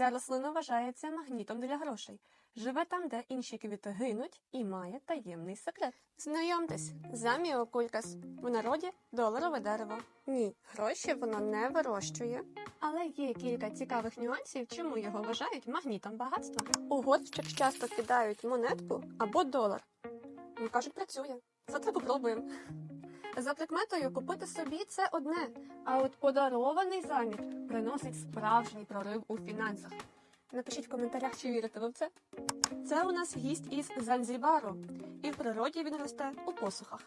Ця рослина вважається магнітом для грошей. Живе там, де інші квіти гинуть, і має таємний секрет. Знайомтесь, заміокулькас. В народі доларове дерево. Ні, гроші воно не вирощує. Але є кілька цікавих нюансів, чому його вважають магнітом багатства. У горщик часто кидають монетку або долар. Ну, кажуть, працює. Завтра попробуємо. За прикметою купити собі це одне, а от подарований замір приносить справжній прорив у фінансах. Напишіть в коментарях, чи вірите ви в це. Це у нас гість із Занзібару, і в природі він росте у посухах.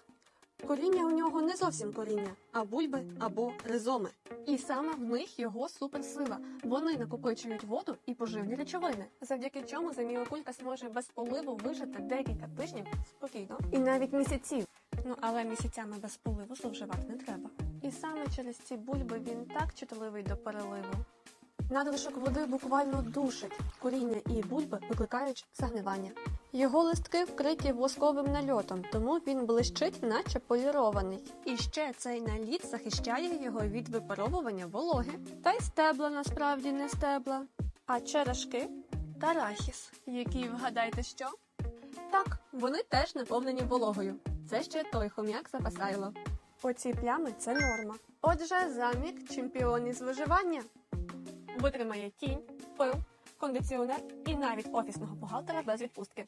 Коріння у нього не зовсім коріння, а бульби або ризоми. І саме в них його суперсила. Вони накопичують воду і поживні речовини, завдяки чому заміокулька зможе без поливу вижити декілька тижнів спокійно. І навіть місяців. Ну але місяцями без поливу зловживати не треба. І саме через ці бульби він так чутливий до переливу. Надлишок води буквально душить. Коріння і бульби викликають загнивання. Його листки вкриті восковим нальотом, тому він блищить, наче полірований. І ще цей наліт захищає його від випаровування вологи. Та й стебла насправді не стебла, а черешки та рахіс, які вгадайте що? Так, вони теж наповнені вологою. Це ще той хом'як запасайло. Оці плями це норма. Отже, замік чемпіон із виживання. Витримає тінь, пил, кондиціонер і навіть офісного бухгалтера без відпустки.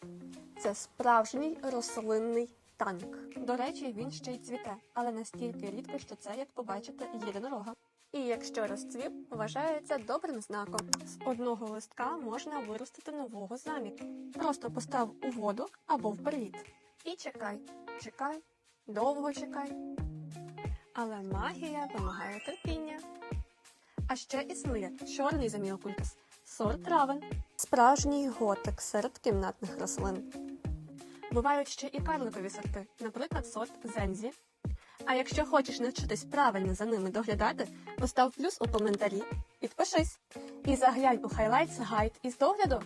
Це справжній рослинний танк. До речі, він ще й цвіте, але настільки рідко, що це, як побачите, єдинорога. І якщо розцвів, вважається добрим знаком. З одного листка можна виростити нового заміку. Просто постав у воду або в перліт. І чекай, чекай, довго чекай. Але магія вимагає терпіння. А ще існує чорний заміокулькас, сорт травен, справжній готик серед кімнатних рослин. Бувають ще і карликові сорти, наприклад, сорт зензі. А якщо хочеш навчитись правильно за ними доглядати, постав плюс у коментарі, підпишись і заглянь у Highlights гайд із догляду.